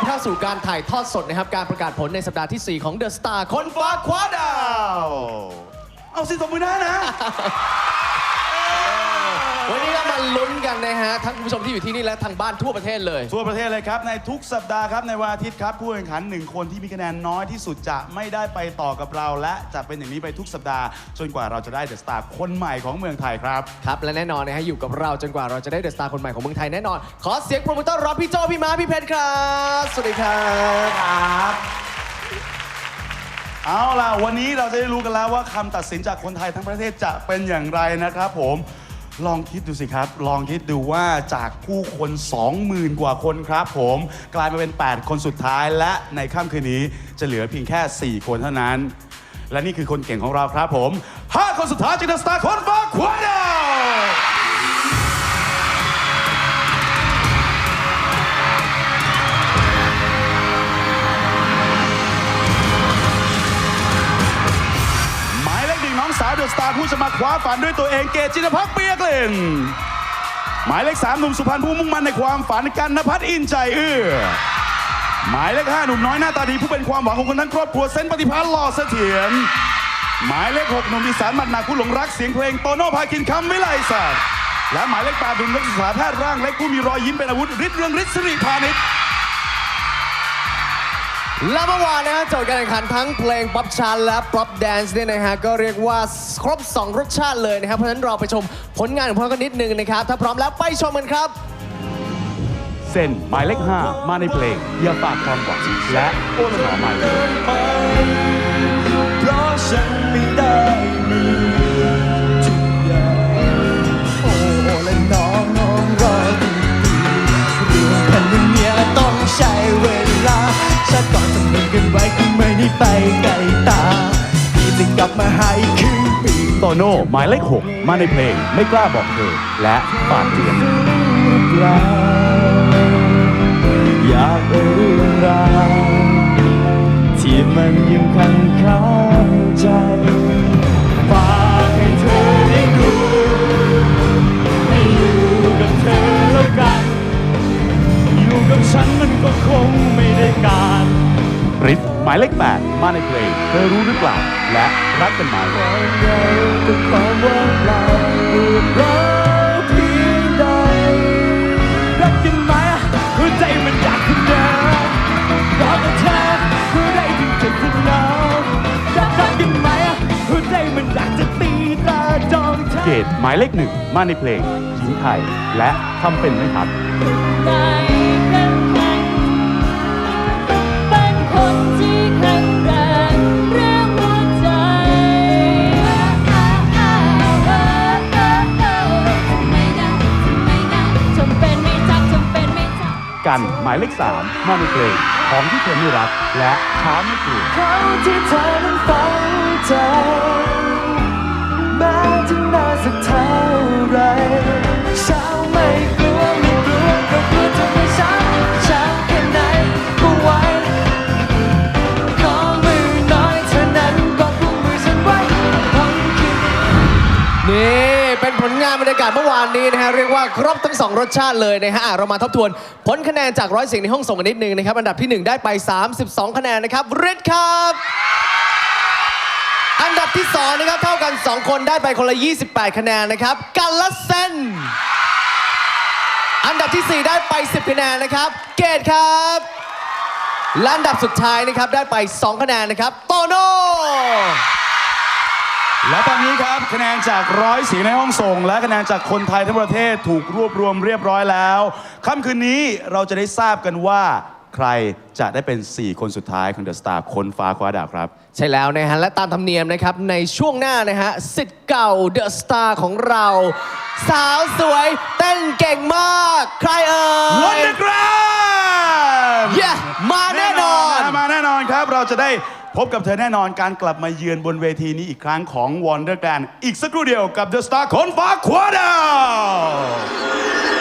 ำเข้าสู่การถ่ายทอดสดนะครับ การประกาศผลในสัปดาห์ที่ 4 ของ The Star คนฟ้าคว้าดาว เอาสิสมมือได้นะ วันนี้เรามาลุ้นกันนะฮะทั้งคุณผู้ชมที่อยู่ที่นี่และทางบ้านทั่วประเทศเลย ทั่วประเทศเลยครับ ในทุกสัปดาห์ครับในวันอาทิตย์ครับ ผู้แข่งขันหนึ่งคนที่มีคะแนนน้อยที่สุดจะไม่ได้ไปต่อกับเรา และจะเป็นอย่างนี้ไปทุกสัปดาห์จนกว่าเราจะได้เดอะสตาร์คนใหม่ของเมืองไทยครับ ครับ และแน่นอนนะฮะอยู่กับเราจนกว่าเราจะได้เดอะสตาร์คนใหม่ของเมืองไทยแน่นอน ขอเสียงปรบมือต้อนรับพี่โจพี่ม้าพี่เพชรครับสวัสดีครับครับเอาล่ะวันนี้เราจะได้รู้กันแล้วว่าคำตัดสินจากคนไทยทั้งประเทศจะเป็นอย่างไรนะครับผม ลองคิดดูสิครับ ลองคิดดูว่าจากผู้คน 20,000 กว่าคนครับผม กลายมาเป็น 8 คนสุดท้าย และในค่ำคืนนี้จะเหลือเพียงแค่ 4 คนเท่านั้น และนี่คือคนเก่งของเราครับผม 5 คนสุดท้ายจากเดอะสตาร์คนฟ้าคว้าด สาวเดอะสตาร์ผู้จะมาคว้าฝันด้วยตัวเองเกจินพักเปียกลินหมายเลขสามหนุ่มสุพรรณผู้มุ่งมั่นในความฝันกันนภัทรอินใจเอื้อหมายเลขห้าหนุ่มน้อยหน้าตาดีผู้เป็นความหวังของคนทั้งครอบครัวเซนปฏิภาณหล่อเสถียรหมายเลขหกหนุ่มอีสานมัดหนักผู้หลงรักเสียงเพลงโตโน่พากินคำวิไลศักดิ์และหมายเลขแปดหนุ่มนักศึกษาแพทย์ร่างเล็กผู้มีรอยยิ้มเป็นอาวุธฤทธิ์เรืองฤทธิ์สิริพานิช และเมื่อวานนะฮะโจทย์การแข่งขันทั้งเพลงป๊อปชันและป๊อปแดนซ์เนี่ยนะฮะก็เรียกว่าครบ 2 รสชาติเลยนะครับ เพราะฉะนั้นเราไปชมผลงานของพวกเขากันนิดนึงนะครับ ถ้าพร้อมแล้วไปชมกันครับ เส้นหมายเลข5มาในเพลงอย่าฝากความหวังและโอนหนอใหม่เพราะฉัน โน่หมายเลข 6 มาในเพลงไม่กล้าบอกเธอ และปาดเตือนอยากเอ่ยเรื่องราวที่มันยังคันคา มายเลข8มาในเพลงเธอรู้หรือเปล่า และรักกันไหมความเหงากับความว่างเปล่าปวดร้าวเพียงใดรักกันไหมหัวใจมันอยากคุณเดินรอแต่เธอเมื่อไรถึงจะสนาวรักรักกันไหมหัวใจมันอยากจะตีตาจองเธอเกตหมายเลขหนึ่งมาในเพลงหญิงไทยและทำเป็นไหมครับ กัน หมายเลขสามาในเพลงของที่เธอไม่รัก และช้าไม่กลัว เขาที่เธอนั้นฝังใจานบรรยากาศเมื่อวานนี้นะฮะเรียกว่าครบทั้ง 2 รสชาติเลยนะฮะอะเรามาทบทวนผลคะแนนจากร้อยเสียงในห้องส่งกันนิดนึงนะครับอันดับที่1ได้ไป 32 คะแนนนะครับเรดครับ อันดับที่2นะครับเท่ากัน 2 คนได้ไปคนละ 28 คะแนนนะครับกันละเซนอันดับที่4ได้ไป 10 คะแนนนะครับเกตครับและอันดับสุดท้ายนะครับได้ไป 2 คะแนนนะครับโตโน่ และตอนนี้ครับคะแนนจากร้อยเสียงในห้องส่ง และคะแนนจากคนไทยทั้งประเทศถูกรวบรวมเรียบร้อยแล้วค่ำคืนนี้เราจะได้ทราบกันว่าใครจะได้เป็น 4 คนสุดท้ายของเดอะสตาร์คนฟ้าคว้าดาวครับ ใช่แล้วนะฮะ และตามธรรมเนียมนะครับ ในช่วงหน้านะฮะสิทธิ์เก่าเดอะสตาร์ของเรา สาวสวย เต้นเก่งมาก ใครเอ่วันยเดอร์กราม Yeah มาแน่นอนะมาแน่นอนครับเราจะได้พบกับเธอแน่นอนการกลับมาเยือนบนเวทีนี้อีกครั้งของวอนเดอร์แกรนอีกสักครู่เดียวกับ The Star คนฟ้าคว้าดาว